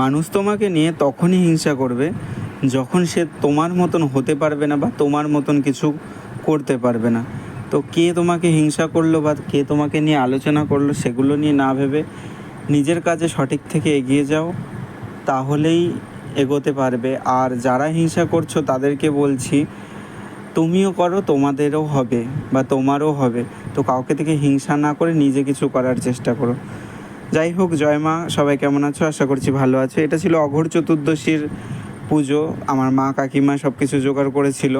মানুষ তোমাকে নিয়ে তখনই হিংসা করবে, যখন সে তোমার মতন হতে পারবে না বা তোমার মতন কিছু করতে পারবে না। তো কে তোমাকে হিংসা করল বা কে তোমাকে নিয়ে আলোচনা করল সেগুলো নিয়ে না ভেবে নিজের কাজে সঠিক থেকে এগিয়ে যাও, তাহলেই এগোতে পারবে। আর যারা হিংসা করছ তাদেরকে বলছি, তুমিও করো, তোমাদেরও হবে বা তোমারও হবে। তো কাউকে থেকে হিংসা না করে নিজে কিছু করার চেষ্টা করো। যাই হোক, জয় মা, সবাই কেমন আছো? আশা করছি ভালো আছো। এটা ছিল অঘোর চতুর্দশীর পুজো। আমার মা কাকিমা সব কিছু জোগাড় করেছিল।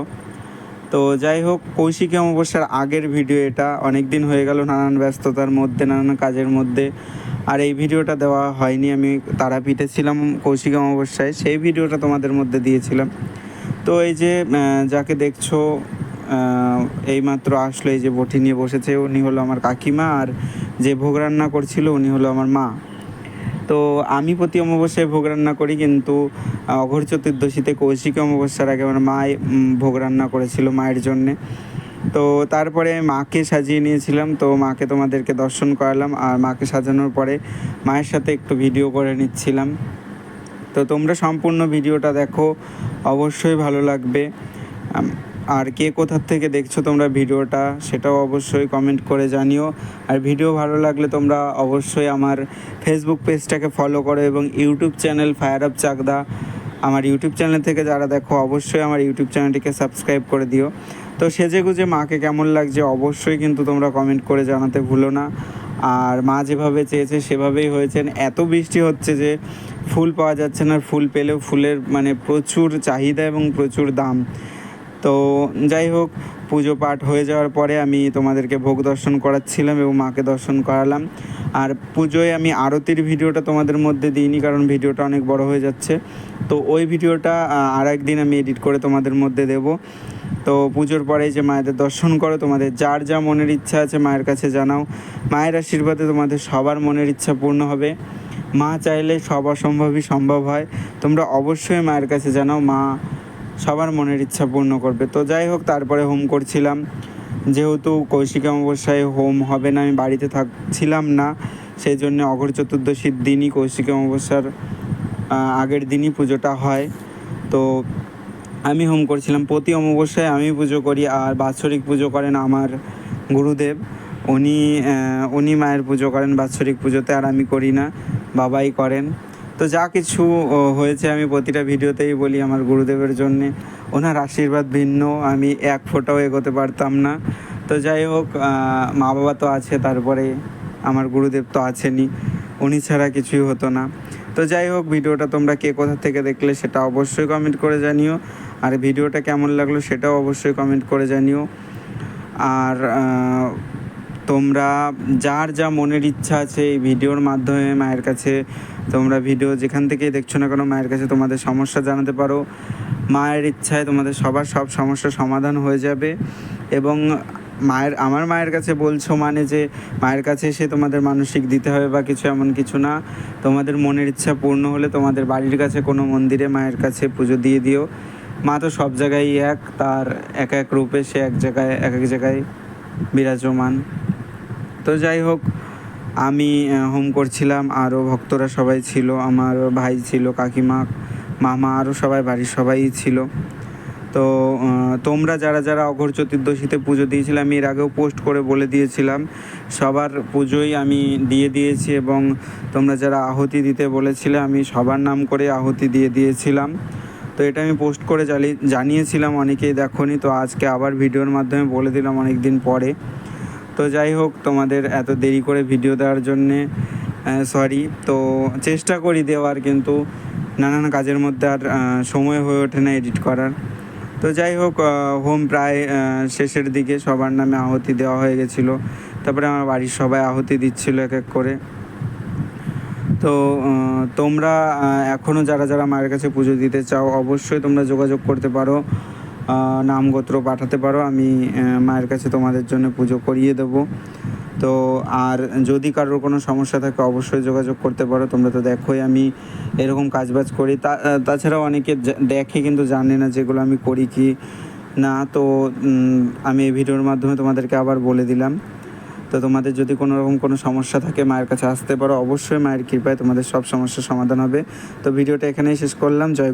তো যাই হোক, কৌশিকী অমাবস্যার আগের ভিডিও এটা। অনেক দিন হয়ে গেল নানান ব্যস্ততার মধ্যে, নানান কাজের মধ্যে। আর এই ভিডিওটা দেওয়া হয়নি। আমি তারাপীঠে ছিলাম কৌশিক অমাবস্যায়। সেই ভিডিওটা তোমাদের মধ্যে দিয়েছিলাম। তো এই যে যাকে দেখছ এইমাত্র আসলো, এই যে বটি নিয়ে বসেছে, উনি হলো আমার কাকিমা। আর যে ভোগ রান্না করছিল উনি হলো আমার মা। তো আমি প্রতি অমাবস্যায় ভোগ রান্না করি কিন্তু অঘোর চতুর্দশীতে কৌশিক অমাবস্যার আগে আমার মা ভোগ রান্না করেছিল মায়ের জন্যে। তো তারপরে মাকে সাজিয়ে নিয়েছিলাম, তো মাকে তোমাদেরকে দর্শন করালাম আর মাকে সাজানোর পরে মায়ের সাথে একটু ভিডিও করে নিচ্ছিলাম। তো তোমরা সম্পূর্ণ ভিডিওটা দেখো, অবশ্যই ভালো লাগবে। আর কে কোথার থেকে দেখছ তোমরা ভিডিওটা, সেটাও অবশ্যই কমেন্ট করে জানিও। আর ভিডিও ভালো লাগলে তোমরা অবশ্যই আমার ফেসবুক পেজটাকে ফলো করো এবং YouTube channel fire up Chakdah আমার ইউটিউব চ্যানেল থেকে যারা দেখো, অবশ্যই আমার ইউটিউব চ্যানেলটিকে সাবস্ক্রাইব করে দিও। তো সেজে গুজে মাকে কেমন লাগছে অবশ্যই কিন্তু তোমরা কমেন্ট করে জানাতে ভুলো না। আর মা যেভাবে চেয়েছে সেভাবেই হয়েছেন এত বৃষ্টি হচ্ছে যে ফুল পাওয়া যাচ্ছে না, ফুল পেলেও ফুলের মানে প্রচুর চাহিদা এবং প্রচুর দাম। তো যাই হোক, পুজো পাঠ হয়ে যাওয়ার পরে আমি তোমাদেরকে ভোগ দর্শন করাচ্ছিলাম এবং মাকে দর্শন করালাম। আর পুজোয় আমি আরতির ভিডিওটা তোমাদের মধ্যে দিইনি কারণ ভিডিওটা অনেক বড় হয়ে যাচ্ছে। তো ওই ভিডিওটা আর একদিন আমি এডিট করে তোমাদের মধ্যে দেব। তো পুজোর পরে যে মায়েদের দর্শন করো, তোমাদের যার যা মনের ইচ্ছা আছে মায়ের কাছে জানাও। মায়ের আশীর্বাদে তোমাদের সবার মনের ইচ্ছা পূর্ণ হবে। মা চাইলে সব অসম্ভবই সম্ভব হয়। তোমরা অবশ্যই মায়ের কাছে জানাও, মা সবার মনের ইচ্ছা পূর্ণ করবে। তো যাই হোক, তারপরে হোম করছিলাম। যেহেতু কৌশিক অমাবস্যায় হোম হবে না, আমি বাড়িতে থাকছিলাম না সেই জন্য অঘর চতুর্দশীর দিনই কৌশিক অমাবস্যার আগের দিনই পুজোটা হয়। তো আমি হোম করছিলাম। প্রতি অমাবস্যায় আমি পুজো করি, আর বাৎসরিক পুজো করেন আমার গুরুদেব। উনি উনি মায়ের পুজো করেন বাৎসরিক পুজোতে, আর আমি করি না, বাবাই করেন। তো যা কিছু হয়েছে আমি প্রতিটা ভিডিওতেই বলি আমার গুরুদেবের জন্যে। ওনার আশীর্বাদ ভিন্ন, আমি এক ফোঁটাও এগোতে পারতাম না। তো যাই হোক মা বাবা তো আছে, তারপরে আমার গুরুদেব তো আছেনই। উনি ছাড়া কিছুই হতো না। তো যাই হোক, ভিডিওটা তোমরা কে কোথা থেকে দেখলে সেটা অবশ্যই কমেন্ট করে জানিও। আর ভিডিওটা কেমন লাগল সেটাও অবশ্যই কমেন্ট করে জানিও। আর তোমরা যার যা মনের ইচ্ছা আছে এই ভিডিওর মাধ্যমে মায়ের কাছে, তোমরা ভিডিও যেখান থেকেই দেখছ না কেন, মায়ের কাছে তোমাদের সমস্যা জানাতে পারো। মায়ের ইচ্ছায় তোমাদের সবার সব সমস্যার সমাধান হয়ে যাবে এবং মায়ের, আমার মায়ের কাছে বলছো মানে যে মায়ের কাছে এসে তোমাদের মানসিক দিতে হবে বা কিছু এমন কিছু না। তোমাদের মনের ইচ্ছা পূর্ণ হলে তোমাদের বাড়ির কাছে কোনো মন্দিরে মায়ের কাছে পুজো দিয়ে দিও। মা তো সব জায়গায় এক, তার এক এক রূপে সে এক জায়গায়, এক এক জায়গায় বিরাজমান। তো যাই হোক, আমি হোম করছিলাম। আরও ভক্তরা সবাই ছিল, আমার ভাই ছিল, কাকিমা, মামা আরও সবাই, বাড়ির সবাই ছিল। তো তোমরা যারা যারা অঘর চতুর্দশীতে পুজো দিয়েছিলে, আমি এর আগেও পোস্ট করে বলে দিয়েছিলাম। সবার পুজোই আমি দিয়ে দিয়েছি এবং তোমরা যারা আহুতি দিতে বলেছিলে, আমি সবার নাম করে আহুতি দিয়ে দিয়েছিলাম। তো এটা আমি পোস্ট করে জানিয়েছিলাম, অনেকেই দেখোনি। তো আজকে আবার ভিডিওর মাধ্যমে বলে দিলাম অনেক দিন পরে। তো যাই হোক, তোমাদের এত দেরি করে ভিডিও দেওয়ার জন্যে সরি তো চেষ্টা করি দেওয়ার, কিন্তু নানান কাজের মধ্যে আর সময় হয়ে ওঠে না এডিট করার। তো যাই হোক হোম প্রায় শেষের দিকে সবার নামে আহতি দেওয়া হয়ে গেছিল। তারপরে আমার বাড়ির সবাই আহতি দিচ্ছিল এক এক করে। তো তোমরা এখনও যারা যারা মায়ের কাছে পুজো দিতে চাও, অবশ্যই তোমরা যোগাযোগ করতে পারো। নাম গোত্র পাঠাতে পারো, আমি মায়ের কাছে তোমাদের জন্য পুজো করিয়ে দেবো। তো, আর যদি কারোর কোনো সমস্যা থাকে, অবশ্যই যোগাযোগ করতে পারো, তোমরা তো দেখোই আমি এরকম কাজবাজ করি। তা তাছাড়াও অনেকে দেখে কিন্তু জানে না যেগুলো আমি করি কি না, তো আমি এই ভিডিওর মাধ্যমে তোমাদেরকে আবার বলে দিলাম। তো তোমাদের যদি কোনো রকম কোনো সমস্যা থাকে, মায়ের কাছে আসতে পারো, অবশ্যই মায়ের কৃপায় তোমাদের সব সমস্যার সমাধান হবে। তো ভিডিওটা এখানেই শেষ করলাম, জয়